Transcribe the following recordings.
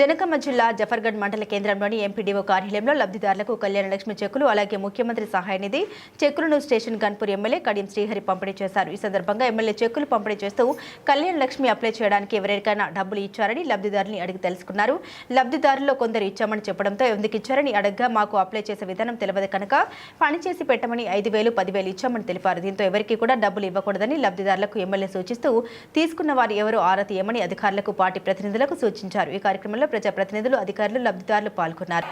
జనకమ్మ జిల్లా జఫర్గఢ్ మండల కేంద్రంలోని ఎంపీడీఓ కార్యాలయంలో లబ్ధిదారులకు కళ్యాణ లక్ష్మి చెక్కులు అలాగే ముఖ్యమంత్రి సహాయ నిధి చెక్కులను స్టేషన్ గన్పూర్ ఎమ్మెల్యే కడియం శ్రీహరి పంపిణీ చేశారు. ఈ సందర్భంగా ఎమ్మెల్యే చెక్కులు పంపిణీ చేస్తూ కళ్యాణ లక్ష్మి అప్లై చేయడానికి ఎవరికైనా డబ్బులు ఇచ్చారని లబ్ధిదారుని అడిగి తెలుసుకున్నారు. లబ్ధిదారుల్లో కొందరు ఇచ్చామని చెప్పడంతో ఎందుకు ఇచ్చారని అడగ్గా మాకు అప్లై చేసే విధానం తెలియదు కనుక పనిచేసి పెట్టమని ఐదు వేలు పదివేలు ఇచ్చామని తెలిపారు. దీంతో ఎవరికి కూడా డబ్బులు ఇవ్వకూడదని లబ్ధిదారులకు ఎమ్మెల్యే సూచిస్తూ తీసుకున్న వారు ఎవరు ఆరా తీయమని అధికారులకు పార్టీ ప్రతినిధులకు సూచించారు. ఈ కార్యక్రమంలో ప్రజాప్రతినిధులు అధికారులు లబ్ధిదారులు పాల్గొన్నారు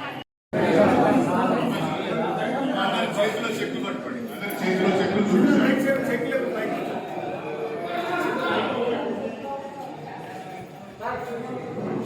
Thank you.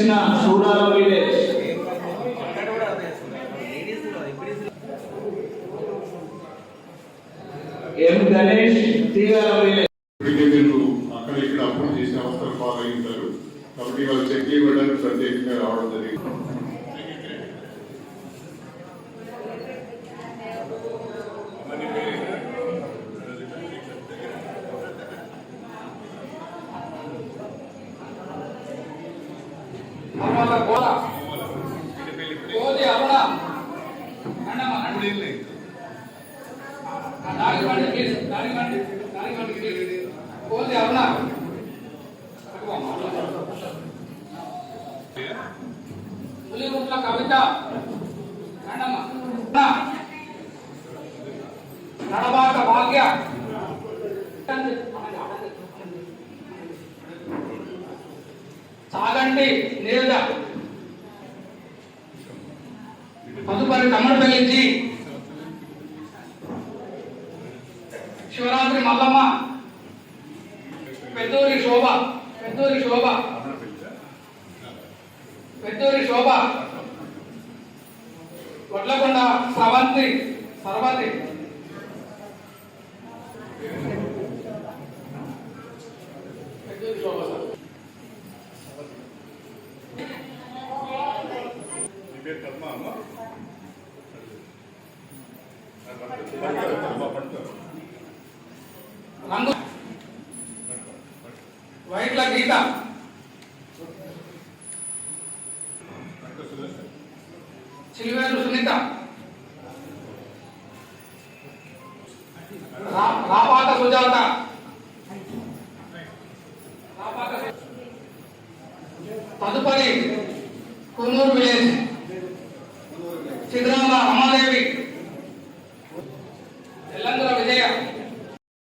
చేసిన సూడాల village M Ganesh Teegala village అక్కడ ఇక్కడ అప్పుడు చేసిన అవసరం ఫాలో అయి కాబట్టి వాళ్ళు చెక్ ఇవ్వడానికి ప్రత్యేకంగా రావడం జరిగింది. ಅಮ್ಮಲ್ಲ ಕೋಲ ಕೋಲಿ ಅವಳ ಅಣ್ಣಮ್ಮ ಅಣ್ಣ ದಾರಿ ಮಾಡಿ ದಾರಿ ಮಾಡಿ ದಾರಿ ಮಾಡಿ ಕೋಲಿ ಅವಳ ಹುಲಿ ಮುಟ್ಲ ಕವಿತಾ ಅಣ್ಣಮ್ಮ ನಡಬಾಟ ಭಾಗ್ಯ సాగంటి నీరజ తదుపరి తమ్మడిపల్లి జి శివరాత్రి మల్లమ్మ. పెద్దూరి శోభ పెద్దూరి శోభ. పెద్దూరి శోభ. వడ్లకొండ సవంతి సర్వతి పెద్దూరి శోభ సార్ మీ పేరు పద్మ అమ్మ? రంగు వైట్ల గీత. చిలివేరు సునీత. సుజాత. తదుపరి కొన్నూరు విలేజ్.